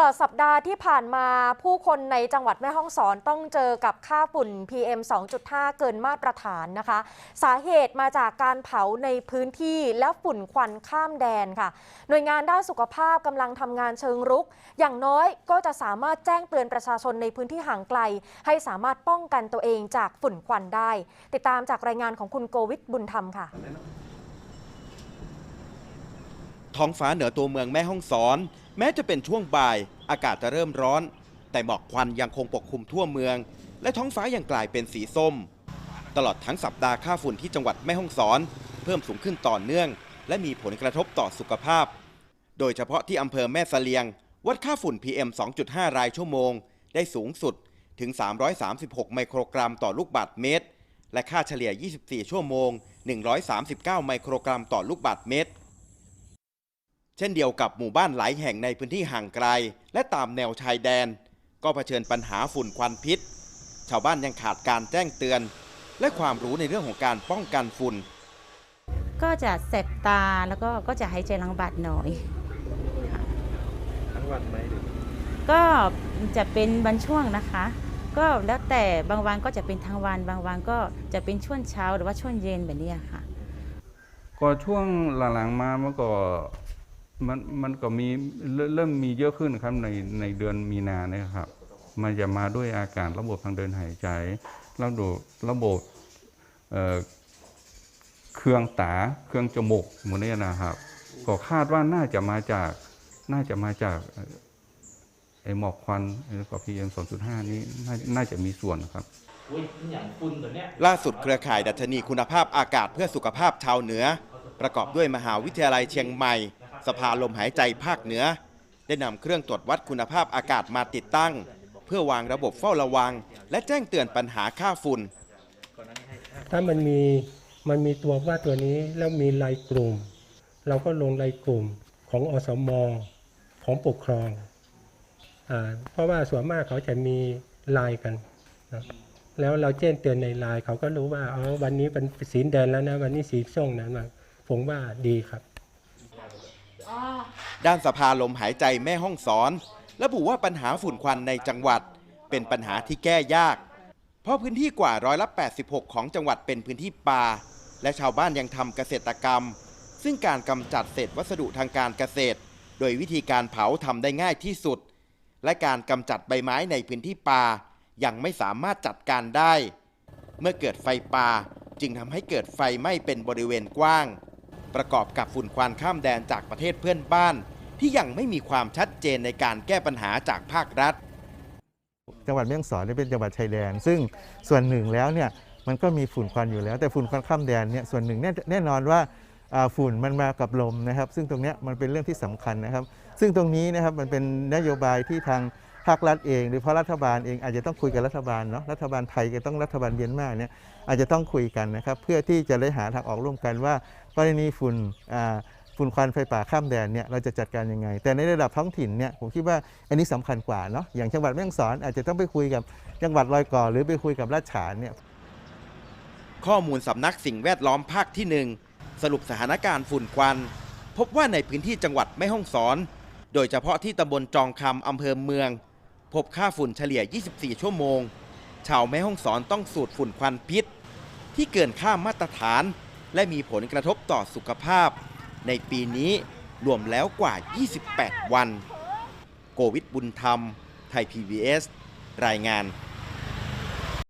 ลอดสัปดาห์ที่ผ่านมาผู้คนในจังหวัดแม่ฮ่องสอนต้องเจอกับค่าฝุ่น PM 2.5 เกินมาตรฐานนะคะ สาเหตุมาจากการเผาในพื้นที่และฝุ่นควันข้ามแดนค่ะ หน่วยงานด้านสุขภาพกำลังทำงานเชิงรุก อย่างน้อยก็จะสามารถแจ้งเตือนประชาชนในพื้นที่ห่างไกล ให้สามารถป้องกันตัวเองจากฝุ่นควันได้ ติดตามจากรายงานของคุณโกวิทบุญธรรมค่ะ ท้องฟ้าเหนือตัวเมืองแม่ฮ่องสอน แม้จะเป็นช่วงบ่าย อากาศจะเริ่มร้อน แต่หมอกควันยังคงปกคลุมทั่วเมือง และท้องฟ้ายังกลายเป็นสีส้ม ตลอดทั้งสัปดาห์ค่าฝุ่นที่จังหวัดแม่ฮ่องสอน เพิ่มสูงขึ้นต่อเนื่อง และมีผลกระทบต่อสุขภาพ โดยเฉพาะที่อำเภอแม่เสลียง วัดค่าฝุ่น PM 2.5 รายชั่วโมง ได้สูงสุดถึง 336 ไมโครกรัมต่อลูกบาศก์เมตร และค่าเฉลี่ย 24 ชั่วโมง 139 ไมโครกรัมต่อลูกบาศก์เมตร เช่นเดียวกับหมู่บ้านหลายแห่งในพื้นที่ห่างไกล และตามแนวชายแดน ก็เผชิญปัญหาฝุ่นควันพิษ ชาวบ้านยังขาดการแจ้งเตือน และความรู้ในเรื่องของการป้องกันฝุ่น ก็จะแสบตาแล้วก็ก็จะหายใจลำบากหน่อยทั้งวันไหมหรือก็จะเป็นบางช่วงนะคะ ก็แล้วแต่บางวันก็จะเป็นทั้งวันบางวันก็จะเป็นช่วงเช้าหรือว่าช่วงเย็นแบบนี้ค่ะ ก็ช่วงหลังๆมามันก็มัน มันก็มีเริ่มเริ่มมีเยอะขึ้นครับในในเดือนมีนาเนี่ยครับ มันจะมาด้วยอาการระบบทางเดินหายใจ ระบบระบบเอ่อเครื่องตาเครื่องจมูกหมดเนี่ยนะครับ ก็คาดว่าน่าจะมาจากน่าจะมาจากเอ่อไอหมอกควันไอ้กับพีเอ็มสองจุดห้านี้น่าน่าจะมีส่วนครับอุ้ยอย่างฝุ่นตัวเนี้ยล่าสุดเครือข่ายดัชนีคุณภาพอากาศเพื่อสุขภาพชาวเหนือ ประกอบด้วยมหาวิทยาลัยเชียงใหม่ สภาลมหายใจภาคเหนือ ได้นำเครื่องตรวจวัดคุณภาพอากาศมาติดตั้ง เพื่อวางระบบเฝ้าระวัง และแจ้งเตือนปัญหาค่าฝุ่น ถ้ามันมีมันมีตัวว่าตัวนี้แล้วมีรายกลุ่ม เราก็ลงรายกลุ่มของอสมของปกครองอเพราะว่าส่วนมากเขาจะมีลายกันนะแล้วเราแจ้งเตือนในลน์เขาก็รู้ว่าอ๋อวันนี้เป็นสีแดงแล้วนะ วันนี้สีส้มนะผมว่าดีครับ ด้านสภาลมหายใจแม่ห้องสอน ระบุว่าปัญหาฝุ่นควันในจังหวัด เป็นปัญหาที่แก้ยาก เพราะพื้นที่กว่าร้อยละ86 ของจังหวัดเป็นพื้นที่ป่า และชาวบ้านยังทำเกษตรกรรม ซึ่งการกำจัดเศษวัสดุทางการเกษตร โดยวิธีการเผาทำได้ง่ายที่สุด และการกำจัดใบไม้ในพื้นที่ป่า ยังไม่สามารถจัดการได้ เมื่อเกิดไฟป่าจึงทำให้เกิดไฟไหม้เป็นบริเวณกว้าง ประกอบกับฝุ่นควันข้ามแดนจากประเทศเพื่อนบ้าน ที่ยังไม่มีความชัดเจนในการแก้ปัญหาจากภาครัฐ จังหวัดแม่ฮ่องสอนเนี่ยเป็นจังหวัดชายแดน ซึ่งส่วนหนึ่งแล้วเนี่ยมันก็มีฝุ่นควันอยู่แล้ว แต่ฝุ่นควันข้ามแดนเนี่ยส่วนหนึ่งแน่แนนอนว่าฝุ่นมันมากับลมนะครับ ซึ่งตรงนี้มันเป็นเรื่องที่สำคัญนะครับ ซึ่งตรงนี้นะครับมันเป็นนโยบายที่ทาง ภาครัฐเองหรือเพราะรัฐบาลเองอาจจะต้องคุยกับรัฐบาลเนาะรัฐบาลไทยก็ต้องรัฐบาลเมียนมาเนี่ยอาจจะต้องคุยกันนะครับเพื่อที่จะได้หาทางออกร่วมกันว่ากรณีฝุ่นฝุ่นควันไฟป่าข้ามแดนเนี่ยเราจะจัดการยังไง แต่ในระดับท้องถิ่นเนี่ยผมคิดว่าอันนี้สำคัญกว่าเนาะอย่างจังหวัดแม่ฮ่องสอนอาจจะต้องไปคุยกับจังหวัดรอยก่อหรือไปคุยกับราชฉานเนี่ยข้อมูลสำนักสิ่งแวดล้อมภาคที่หนึ่งสรุปสถานการณ์ฝุ่นควัน พบว่าในพื้นที่จังหวัดแม่ฮ่องสอน โดยเฉพาะที่ตำบลจองคำอำเภอเมือง พบค่าฝุ่นเฉลี่ย 24 ชั่วโมง ชาวแม่ห้องสอนต้องสูดฝุ่นควันพิษ ที่เกินค่ามาตรฐาน และมีผลกระทบต่อสุขภาพ ในปีนี้รวมแล้วกว่า 28 วัน โกวิดบุญธรรม ไทย PBS รายงาน